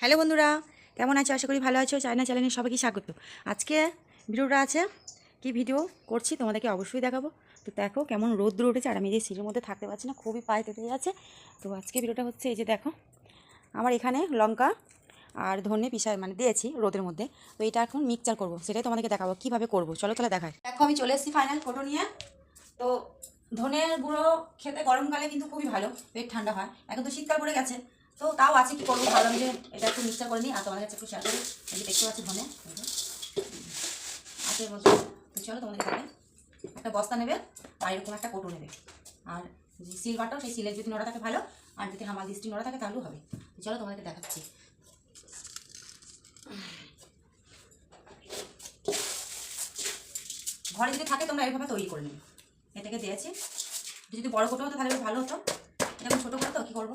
Hello বন্ধুরা, কেমন আছো? আশা করি ভালো আছো। চায়না চ্যানেলে সবাইকে স্বাগত। আজকে ভিডিওটা আছে কি ভিডিও করছি তোমাদেরকে অবশ্যই দেখাবো। তো দেখো কেমন রোদ্র উঠেছে আর আমি যে সিটের মধ্যে থাকতে পারছি না, খুবই পায়ে তেতে যাচ্ছে। তো আজকে ভিডিওটা হচ্ছে এই যে দেখো, আমার এখানে লঙ্কা আর ধনে পিসায় মানে দিয়েছি রোদের মধ্যে। তো এটা এখন মিক্সচার করব, সেটাই তোমাদেরকে দেখাবো, কীভাবে করব? চলো তাহলে দেখায় দেখো আমি চলে এসেছি ফাইনাল ফটো নিয়ে। তো ধনের গুঁড়ো খেতে গরমকালে কিন্তু খুবই ভালো, পেট ঠান্ডা হয়। এখন তো শীতকাল পড়ে গেছে। তো তাও আছে কি করব? ভাবলাম যে এটা একটু মিক্সচার করে নিই, আর তোমাদের কাছে একটু শেয়ার করি। দেখতে পাচ্ছি ধনে। আছে এর চলো তোমাদের দেখাই। একটা বস্তা নেবে, আর এরকম একটা কোটো নেবে। আর যে সিল বাটাও সেই সিলের যদি নড়া থাকে ভালো, আর যদি হামাল দৃষ্টি নড়া থাকে, তাহলেও হবে। চলো তোমাদেরকে দেখাচ্ছি। ঘরে যদি থাকে, তোমরা এইভাবে তৈরি করে নেবে এটাকে দিয়েছি। যদি বড় কোটো হতো, তাহলে ভালো হতো। এরকম ছোটো করে তো কী করব?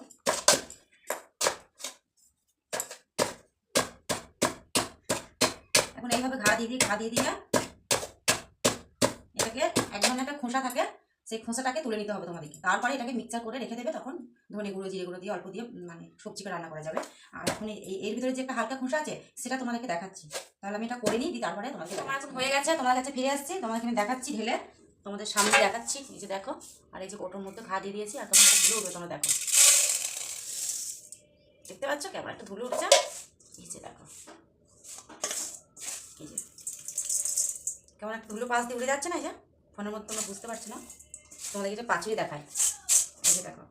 এখন এইভাবে ঘা দিয়ে দিয়ে, ঘা দিয়ে দিয়ে এটাকে এক ধরনের একটা খোসা থাকে, সেই খোসাটাকে তুলে নিতে হবে তোমাদেরকে। তারপরে এটাকে মিক্সচার করে রেখে দেবে, তখন ধনে গুঁড়ো, জিরে গুঁড়ো দিয়ে অল্প দিয়ে মানে সবজিকে রান্না করা যাবে। আর এখন এর ভিতরে যে একটা হালকা খোসা আছে, সেটা তোমাদেরকে দেখাচ্ছি। তাহলে আমি এটা করে নিই দিই তারপরে তোমাকে তোমার এখন হয়ে গেছে, তোমার কাছে ফিরে আসছি তোমাকে আমি দেখাচ্ছি ঢেলে, তোমাদের সামনে দেখাচ্ছি, এই যে দেখো, আর এই যে কোটোর মধ্যে ঘা দিয়ে দিয়েছি, আর তোমার ধুলো উঠবে তোমরা দেখো। দেখতে পাচ্ছ? কেমন একটা ধুলো উঠছে। এই যে দেখো। এই যে। কেমন একটা ধুলো পাশ দিয়ে উড়ে যাচ্ছে না এই যে? ফোনের মধ্যে তোমরা বুঝতে পারছ না। তোমাদের এটা পাঁচুই দেখায় এই যে দেখো।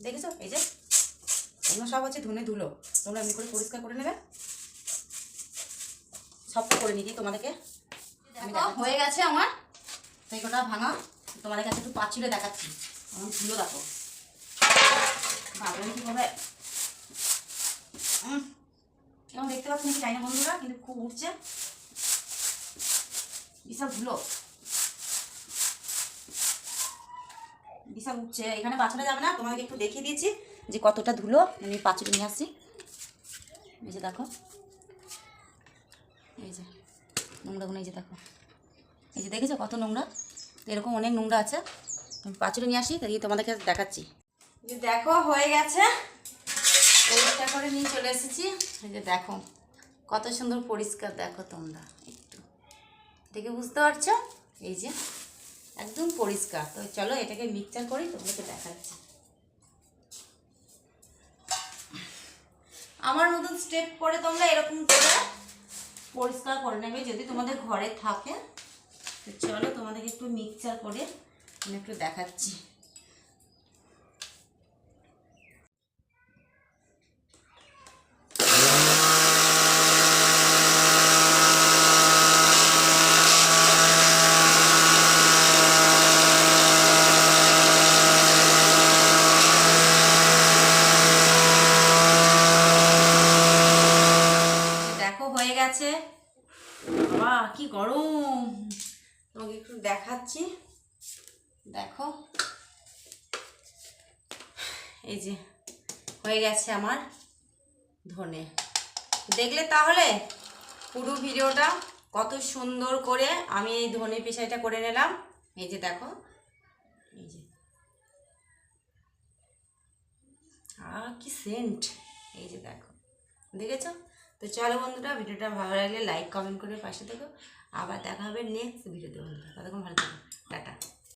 দেখেছ? এই যে। এগুলো সব হচ্ছে ধুনে ধুলো। তোমরা এমনি করে পরিষ্কার করে নেবে। সব করে নিই তোমাদেরকে হয়ে গেছে আমার। তো এই কটা ভাঙা। তোমাদের কাছে একটু পাঁচিলে দেখাচ্ছি। আমার ধুলো দেখো। ভাবলেন কীভাবে উম, নাকি চাই না বন্ধুরা কিন্তু খুব উঠছে বিশাল ধুলো বিশাল উঠছে এখানে বাছানো যাবে না তোমাকে একটু দেখিয়ে দিয়েছি যে কতটা ধুলো আমি পাঁচুলি নিয়ে আসছি এই যে দেখো এই যে নোংরাগুলো এই যে দেখো এই যে দেখেছ কত নোংরা এরকম অনেক নোংরা আছে আমি নিয়ে আসি তাই তোমাদেরকে দেখাচ্ছি যে দেখো হয়ে গেছে পরিষ্কার করে নিয়ে চলে এসেছি এই যে দেখো কত সুন্দর পরিষ্কার দেখো তোমরা, একটু। দেখে বুঝতে পারছ? এই যে, একদম পরিষ্কার। তো চলো এটাকে মিক্সচার করি, তোমাদেরকে দেখাচ্ছি। আমার মতন স্টেপ করে তোমরা এরকম করে পরিষ্কার করে নেবে, যদি তোমাদের ঘরে থাকে। তো চলো তোমাদেরকে একটু মিক্সচার করে আমি একটু দেখাচ্ছি দেখো হয়ে গেছে। বাহ কি গরম। তোমাকে একটু দেখাচ্ছি। দেখো। এই যে, হয়ে গেছে আমার ধনে। দেখলে তাহলে পুরো ভিডিওটা কত সুন্দর করে আমি এই ধনে পেশাইটা করে নিলাম। এই যে দেখো। এই যে। আহ, কি সেন্ট এই যে দেখো। দেখেছ? তো চলো বন্ধুরা, ভিডিওটা ভালো লাগলে লাইক কমেন্ট করে পাশে থেকো। আবার দেখা হবে নেক্সট ভিডিওতে বন্ধুরা। ততক্ষণ ভালো থাকো। টাটা।